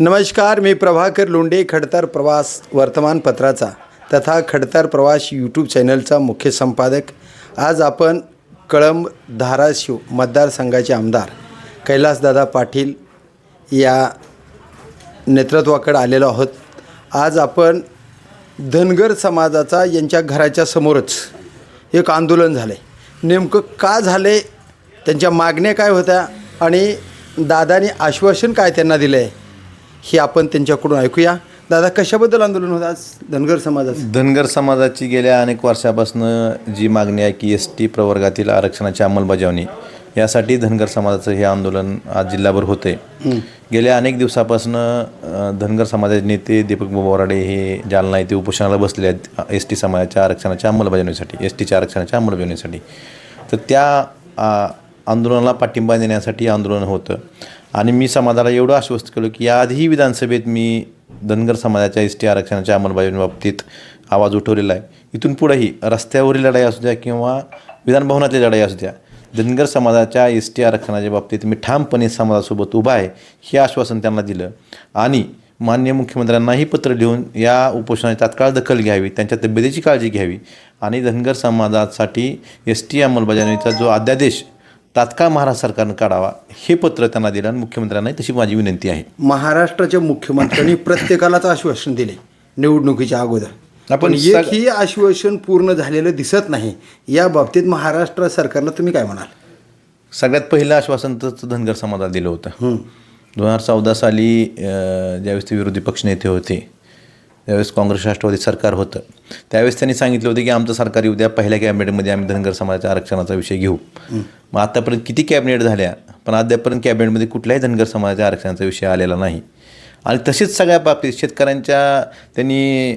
नमस्कार मी प्रभाकर लोंडे खडतर प्रवास वर्तमानपत्राचा तथा खडतर प्रवास यूट्यूब चॅनलचा मुख्य संपादक. आज आपण कळंब धाराशिव मतदारसंघाचे आमदार कैलासदादा पाटील या नेतृत्वाकडे आलेलो आहोत. आज आपण धनगर समाजाचा यांच्या घराच्या समोरच एक आंदोलन झालं आहे नेमकं का झाले त्यांच्या मागण्या काय होत्या? आणि दादाने आश्वासन काय त्यांना दिलं आहे हे आपण त्यांच्याकडून ऐकूया. दादा कशाबद्दल आंदोलन होतं आज धनगर समाजाचं? धनगर समाजाची गेल्या अनेक वर्षापासून जी मागणी आहे की एस टी प्रवर्गातील आरक्षणाची अंमलबजावणी यासाठी धनगर समाजाचं हे आंदोलन आज जिल्हाभर होते गेल्या अनेक दिवसापासून धनगर समाजाचे नेते दीपक बोराडे हे जालना येथे उपोषणाला बसले आहेत एस टी समाजाच्या आरक्षणाच्या अंमलबजावणीसाठी एस टीच्या आरक्षणाच्या अंमलबजावणीसाठी. तर त्या आंदोलनाला पाठिंबा देण्यासाठी आंदोलन होतं. आणि मी समाजाला एवढं आश्वस्त केलं की याआधीही विधानसभेत मी धनगर समाजाच्या एस टी आरक्षणाच्या अंमलबजावणीबाबतीत आवाज उठवलेला आहे. इथून पुढेही रस्त्यावरील लढाई असू द्या किंवा विधानभवनातली लढाई असू द्या धनगर समाजाच्या एस टी आरक्षणाच्या बाबतीत मी ठामपणे समाजासोबत उभा आहे हे आश्वासन त्यांना दिलं. आणि मान्य मुख्यमंत्र्यांनाही पत्र लिहून या उपोषणाची तात्काळ दखल घ्यावी त्यांच्या तब्येतीची काळजी घ्यावी आणि धनगर समाजासाठी एस टी अंमलबजावणीचा जो अध्यादेश तात्काळ महाराष्ट्र सरकारनं काढावा हे पत्र त्यांना दिलं आणि मुख्यमंत्र्यांनाही तशी माझी विनंती आहे. महाराष्ट्राच्या मुख्यमंत्र्यांनी प्रत्येकालाच आश्वासन दिले निवडणुकीच्या अगोदर. आपण एकही आश्वासन पूर्ण झालेलं दिसत नाही. या बाबतीत महाराष्ट्र सरकारला तुम्ही काय म्हणाल? सगळ्यात पहिलं आश्वासन तर धनगर समाजाला दिलं होतं. दोन हजार चौदा साली ज्यावेळेस ते विरोधी पक्षनेते होते त्यावेळेस काँग्रेस राष्ट्रवादी सरकार होतं. त्यावेळेस त्यांनी सांगितलं होतं की आमचं सरकार येऊ द्या पहिल्या कॅबिनेटमध्ये आम्ही धनगर समाजाच्या आरक्षणाचा विषय घेऊ. मग आतापर्यंत किती कॅबिनेट झाल्या? पण अद्यापर्यंत कॅबिनेटमध्ये कुठल्याही धनगर समाजाच्या आरक्षणाचा विषय आलेला नाही. आणि तसेच सगळ्या बाबतीत शेतकऱ्यांच्या त्यांनी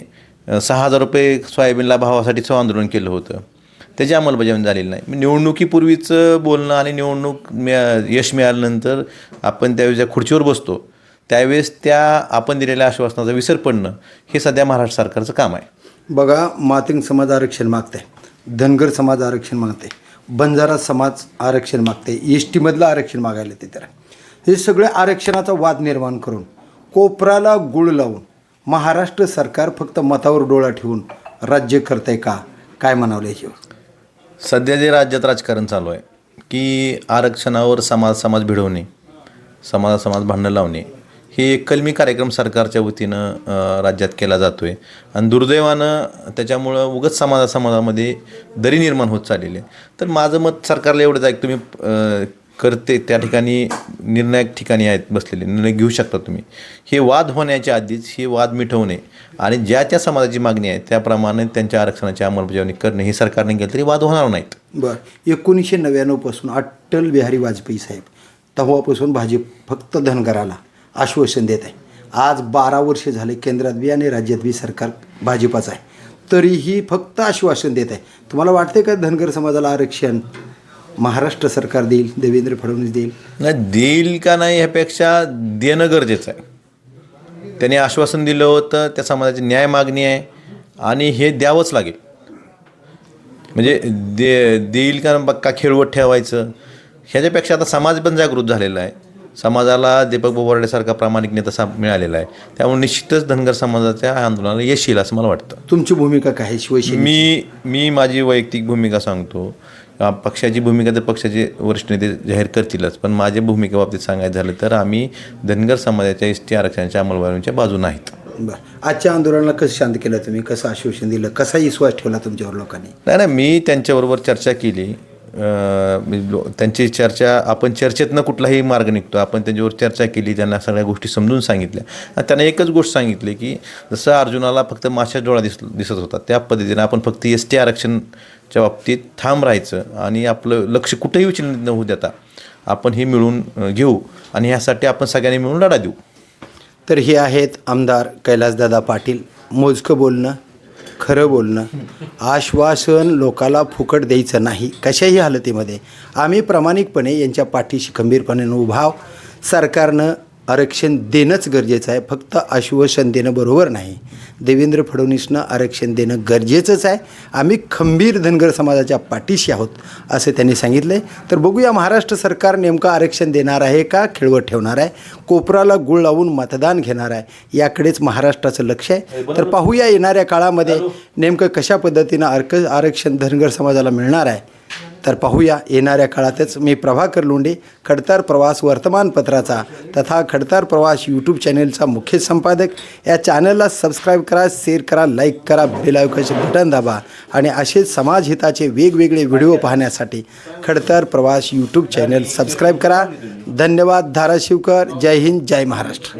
सहा हजार रुपये सोयाबीनला भावासाठीचं आंदोलन केलं होतं. त्याची अंमलबजावणी झालेली नाही. निवडणुकीपूर्वीचं बोलणं आणि निवडणूक मिळा यश मिळाल्यानंतर आपण त्यावेळेस ज्या खुर्चीवर बसतो त्यावेळेस त्या आपण दिलेल्या आश्वासनाचा विसर पडणं हे सध्या महाराष्ट्र सरकारचं काम आहे. बघा मातिंग समाज आरक्षण मागते धनगर समाज आरक्षण मागते बंजारा समाज आरक्षण मागते एस टीमधलं आरक्षण मागायला ते तर हे सगळे आरक्षणाचा वाद निर्माण करून कोपराला गुळ लावून महाराष्ट्र सरकार फक्त मतावर डोळा ठेवून राज्य करतंय का? काय म्हणावलं याच्यावर? सध्या जे राज्यात राजकारण चालू आहे की आरक्षणावर समाज समाज भिडवणे समाज समाज भांडणं लावणे हे एक कलमी कार्यक्रम सरकारच्या वतीनं राज्यात केला जातो आहे आणि दुर्दैवानं त्याच्यामुळं उगच समाजा समाजामध्ये दरी निर्माण होत चाललेली आहे. तर माझं मत सरकारला एवढंच आहे की तुम्ही करते त्या ठिकाणी निर्णायक ठिकाणी आहेत बसलेले निर्णय घेऊ शकता तुम्ही. हे वाद होण्याच्या आधीच हे वाद मिटवणे आणि ज्या त्या समाजाची मागणी आहे त्याप्रमाणे त्यांच्या आरक्षणाची अंमलबजावणी करणे हे सरकारने केलं तरी वाद होणार नाहीत. बरं. एकोणीसशे नव्याण्णवपासून अटल बिहारी वाजपेयी साहेब तेव्हापासून भाजप फक्त धनगराला. आश्वासन देत आहे. आज बारा वर्षे झाले केंद्रात बी आणि राज्यात बी सरकार भाजपाचं आहे. तरीही फक्त आश्वासन देत आहे. तुम्हाला वाटते का धनगर समाजाला आरक्षण महाराष्ट्र सरकार देईल देवेंद्र फडणवीस देईल? नाही देईल का नाही ह्यापेक्षा देणं गरजेचं आहे. त्यांनी आश्वासन दिलं होतं त्या समाजाची न्याय मागणी आहे आणि हे द्यावंच लागेल. म्हणजे दे देईल का बघ का खेळवत ठेवायचं? ह्याच्यापेक्षा आता समाज पण जागृत झालेला आहे. समाजाला दीपक बोबर्डेसारखा प्रामाणिक नेता सा मिळालेला आहे. त्यामुळे निश्चितच धनगर समाजाच्या आंदोलनाला यश येईल असं मला वाटतं. तुमची भूमिका काय? आहे शिवसेना मी मी माझी वैयक्तिक भूमिका सांगतो. पक्षाची भूमिका तर पक्षाचे वरिष्ठ नेते जाहीर करतीलच पण माझ्या भूमिके बाबतीत सांगायचं झालं तर आम्ही धनगर समाजाच्या एस टी आरक्षणाच्या अंमलबजावणीच्या बाजू नाहीत बरं. आजच्या आंदोलनाला कसं शांत केलं तुम्ही? कसं आश्वासन दिलं? कसा विश्वास ठेवला तुमच्यावर लोकांनी? नाही नाही मी त्यांच्याबरोबर चर्चा केली. त्यांची चर्चा आपण चर्चेतनं कुठलाही मार्ग निघतो. आपण त्यांच्यावर चर्चा केली त्यांना सगळ्या गोष्टी समजून सांगितल्या. आणि त्यांना एकच गोष्ट सांगितली की जसं अर्जुनाला फक्त माशा डोळा दिस दिसत होता त्या पद्धतीने आपण फक्त एस टी आरक्षणच्या बाबतीत ठाम राहायचं आणि आपलं लक्ष कुठेही विचलित न होऊ देता आपण हे मिळून घेऊ आणि ह्यासाठी आपण सगळ्यांनी मिळून लढा देऊ. तर हे आहेत आमदार कैलासदादा पाटील. मोजकं बोलणं खरं बोलणं. आश्वासन लोकाला फुकट द्यायचं नाही. कशाही हालतीमध्ये. आम्ही प्रामाणिकपणे यांच्या पाठीशी खंबीरपणे उभाव सरकारनं आरक्षण देणंच गरजेचं आहे. फक्त आश्वासन देणं बरोबर नाही. देवेंद्र फडणवीसनं आरक्षण देणं गरजेचंच आहे. आम्ही खंबीर धनगर समाजाच्या पाठीशी आहोत असे त्यांनी सांगितलं आहे तर बघूया महाराष्ट्र सरकार नेमकं आरक्षण देणार आहे का खेळवत ठेवणार आहे? कोपराला गुळ लावून मतदान घेणार आहे याकडेच महाराष्ट्राचं लक्ष आहे. तर पाहूया येणाऱ्या काळामध्ये नेमकं कशा पद्धतीनं आरक आरक्षण धनगर समाजाला मिळणार आहे. तर पाहूया येणाऱ्या काळातच मी प्रभाकर लोंडे खडतार प्रवास वर्तमानपत्राचा तथा खडतार प्रवास यूट्यूब चॅनेलचा मुख्य संपादक. या चॅनलला सबस्क्राईब करा शेअर करा लाईक करा बेलायकाचे बटन दाबा आणि असेच समाजहिताचे वेगवेगळे व्हिडिओ पाहण्यासाठी खडतार प्रवास यूट्यूब चॅनल सबस्क्राईब करा. धन्यवाद धाराशिवकर. जय हिंद जय महाराष्ट्र.